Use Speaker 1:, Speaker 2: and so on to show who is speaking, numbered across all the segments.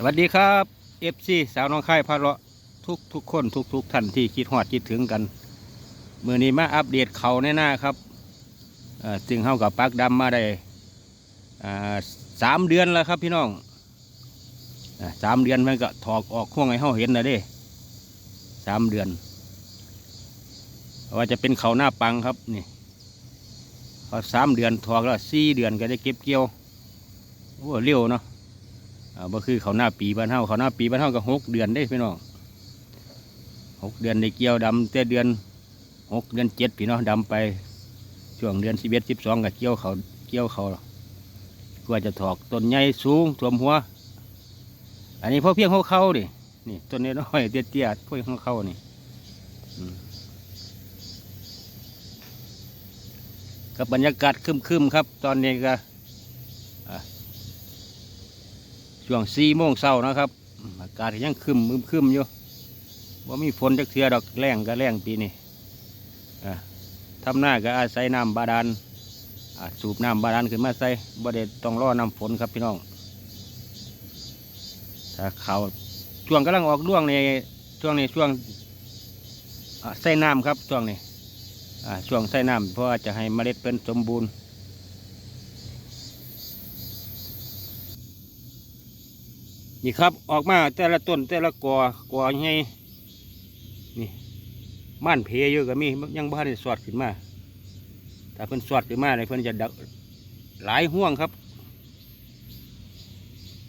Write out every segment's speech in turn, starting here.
Speaker 1: สวัสดีครับเอฟซีสาวน้องค่ายพาเลาะทุกทุกคนทุกทุกท่านที่คิดฮอดคิดถึงกันเมื่อนี้มาอัปเดตเขาแน่หน้าครับเอ่อจึงเข้ากับปักดำมาได้สามเดือนแล้วครับพี่น้องสามเดือนมันก็ถอกออกห่วงให้เขาเห็นนะเด้สามเดือน ว่าจะเป็นเขาหน้าปังครับนี่พอสามเดือนถอกแล้วสี่เดือนก็ได้เก็บเกี่ยวโอ้เร็วเนาะ บ่คือเขาหน้าปีบ้านเฮาเขาหน้าปีบ้านเฮาก็หกเดือนได้พี่น้องหกเดือนในเกี่ยวดำแต่เดือนหกเดือนเจ็ดพี่น้องดำไปช่วงเดือนสิบเอ็ดสิบสองก็เกี่ยวเขาเกี่ยวเขากว่าจะถอกต้นใหญ่สูงท่วมหัว อันนี้พอเพียงเขาเขาดินี่ต้นนี้น้อยๆเตี้ยเตี้ยๆพวกเขาเขานี่กับบรรยากาศครึมๆครับ ตอนนี้ก็ ช่วงสี่โมงเช้านะครับอากาศยังคึมมึมคึมอยู่ว่ามีฝนจักเทือดอกแรงก็แรงปีนี้ทำหน้าก็อาศัยน้ำบาดาลอะสูบน้ำบาดาลขึ้นมาใส่บ่ได้ต้องรอน้ำฝนครับพี่น้องถ้าเขาช่วงกำลังออกร่วงในช่วงนี้ช่วงใส่น้ำครับช่วงนี้ช่วงใส่น้ำเพราะจะให้เมล็ดเป็นสมบูรณ์ นี่ครับออกมาแต่ละต้นแต่ละกอกอใหญ่นี่ม่านเพยเยอะก็มียังบ้านสอดขึ้นมาถ้าเพิ่นสอดขึ้นมาเลยเพิ่นจะดักหลายห่วงครับ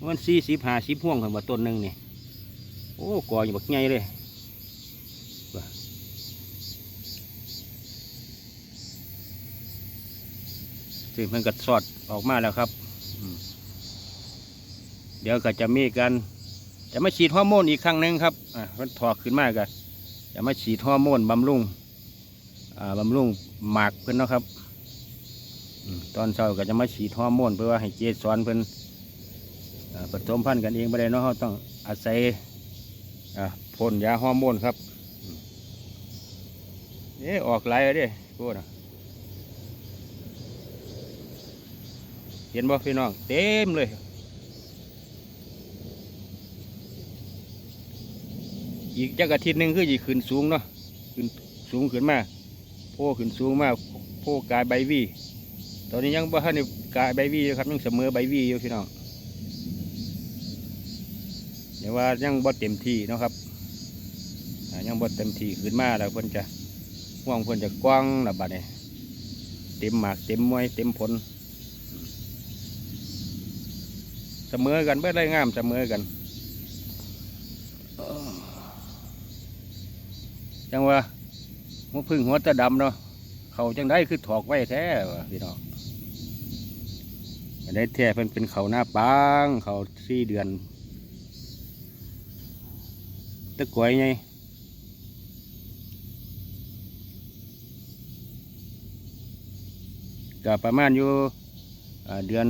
Speaker 1: มันสี่สิบห้าสิบห่วงของว่าต้นหนึ่งนี่โอ้กออยู่บักใหญ่เลยซึ่งเพิ่นก็สอดออกมาแล้วครับ ดี๋ยวก็จะมีการจะมาฉีดฮอร์โมนอีกครั้งหนึ่งครับอ่ามันถอกขึ้นมาก็จะมาฉีดฮอร์โมนบำรุงอ่าบำรุงหมากเพิ่นนะครับตอนเช้าก็จะมาฉีดฮอร์โมนเพื่อว่าให้เจสอนเพิ่นอ่าผสมพันธุ์กันเองไม่ได้เนาะต้องอาศัยอ่าพ่นยาฮอร์โมนครับอืมเอ๊ะออกไหลายแล้วเด้พูดนะเห็นบ่พี่น้องเต็มเลย อีกจักอาทิตย์หนึ่งคือจีกขึ้นสูงเนาะขึ้นสูงขึ้นมาโพขึ้นสูงมากโพกายใบวีตอนนี้ยังบ่ทันได้กายใบวีครับยังเสมอใบวีอยู่พี่น้องเดี๋ยวว่ายังบ่เต็มที่เนาะครับยังบ่เต็มที่ขึ้นมาแล้วเพิ่นจะห่วงเพิ่นจะกว้างระบาดเนี่ยเต็มหมากเต็มมวยเต็มผล เสมอกันเบิดเลยงามเสมอกัน จังว่าหัวพึ่งหัวตะดำเนาะเขาจังได้คือถอกไว้แท้วะพี่น้องได้แท้เป็นเป็นเขาหน้าปางเขาสี่เดือนตะกวยไงก็ประมาณอยู่เดือน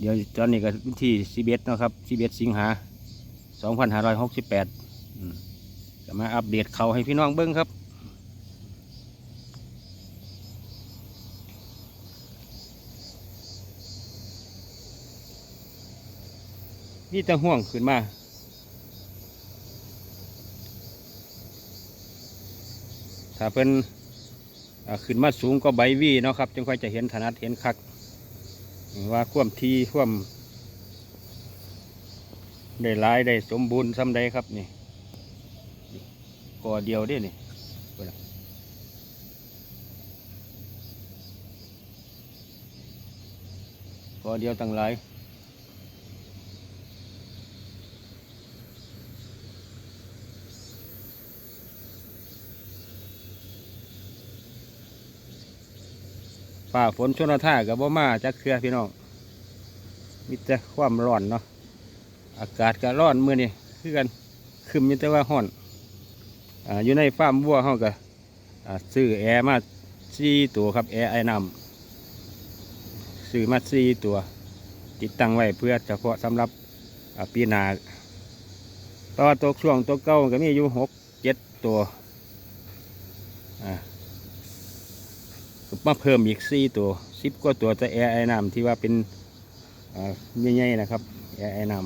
Speaker 1: เดี๋ยวตอนนี้ก็วันที่สิบเอ็ดนะครับสิบเอ็ดสิงหาสองพันห้าร้อยหกสิบแปด จะมาอัปเดตเขาให้พี่น้องเบิ้งครับ นี่จะห่วงขึ้นมาถ้าเป็นอ่าขึ้นมาสูงก็ใบวีเนาะครับจึงค่อยจะเห็นถนัดเห็นคัก ว่าควมทีควมได้หลายได้สมบูรณ์ซ้ำใดครับนี่ กอเดียวเด้นี่เนกอเดียวตั้งหลายฝ่าฝนชนท่ากับบ่มาจักเครือพี่น้องมีแต่ความร้อนเนาะอากาศก็ร้อนเมื้อนี้คือกันคืมมีแต่ว่าร้อน อยู่ในฟาร์มวัวเขาก็ซื้อแอร์มาสี่ตัวครับแอร์ไอ้น้ำซื้อมาสี่ตัว ติดตั้งไว้เพื่อเฉพาะสำหรับปีนาต่อตัวช่วงตัวเก้าก็มีอยู่หกเจ็ดตัวมาเพิ่มอีกสี่ตัวสิบกว่าตัวจะแอร์ไอ้น้ำที่ว่าเป็นใหญ่ๆนะครับ แอร์ไอ้น้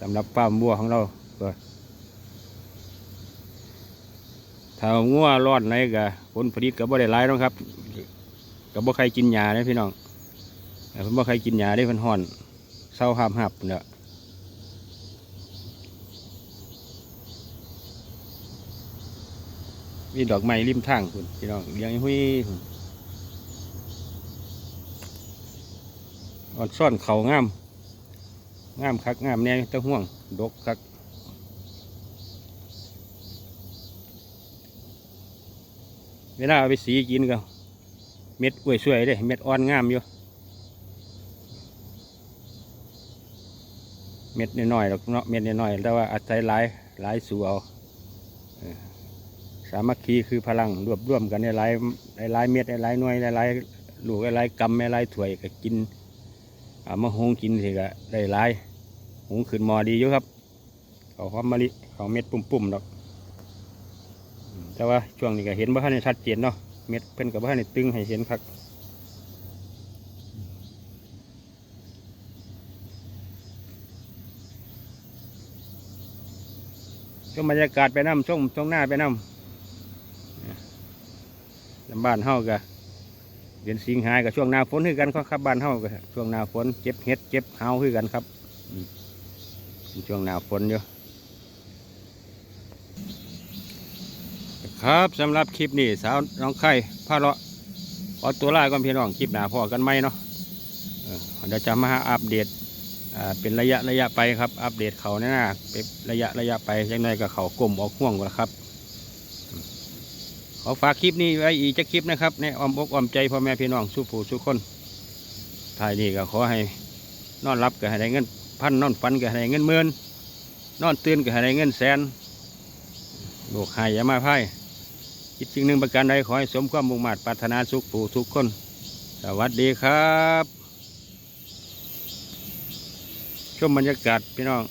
Speaker 1: สำหรับฟาร์มวัวของเราก็ ถ้างัวร้อนไหนก็ผลผลิตก็บ่ได้หลายหรอกครับก็บ่ใครกินหญ้าเลยพี่น้องเพิ่นบ่ใครกินหญ้าได้เพิ่นฮ้อนเศร้าหับหับเนาะมีดอกไม้ริมทางคุณพี่น้องเลี้ยงหุ้ยอ่อนซ่อนเขางาม งามคักงามแน่ตะห่วง ดกคัก เวลาเอาไปสีกินก็เม็ดกล้วยสวยเด้เม็ดอ่อนงามอยู่ เม็ดน้อยๆหรอกเนาะเม็ดน้อยๆแต่ว่าอาศัยหลายหลายสู่เอาสามัคคีคือพลังรวบรวมกันในหลายหลายเม็ดหลายๆหน่วยหลายลูกหลายกำหลายถ้วยก็กินเอามาหงกินสิก็ได้หลายหงขึ้นมอดีอยู่ครับเขาหอมมะลิเขาเม็ดปุ่มๆดอก แต่ว่าช่วงนี้ก็เห็นว่าท่านชัดเจนเนาะเม็ดเพิ่นกับว่าท่านตึงให้เห็นครับช่วงบรรยากาศไปน้ำช่วงช่วงหน้าไปน้ำลำบ้านเฮาก็เดือนสิงหากับช่วงหน้าฝนคือกันครับบ้านเฮาก็ช่วงหน้าฝนเก็บเห็ดเก็บเฮาคือกันครับช่วงหนาวฝนอยู่ ครับสำหรับคลิปนี้สาวน้องไข่พาเลาะขอตัวลาก่อนพี่น้องคลิปหนาพอกันไหมเนาะเดี๋ยวจะมาอัปเดตเป็นระยะระยะไปครับ อัปเดตเขาเนี่ยนะเป็นระยะระยะไปจังไดกับเขากลมออกห่วงก่อนครับขอฝากคลิปนี้ไว้อีกจะคลิปนะครับในอ้อมอกอ้อมใจพ่อแม่พี่น้องสู้ผู้สู้คนท้ายนี้ก็ขอให้นอนรับก็ให้ได้เงินพันนอนฝันก็ให้ได้เงินหมื่นนอนตื่นก็ให้ได้เงินแสนโลกหายอย่ามาพ่าย คิดสิ่งหนึ่งประการใดขอให้สมความมุ่งมั่นปรารถนาสุขผู้ทุกคน สวัสดีครับ ชมบรรยากาศพี่น้อง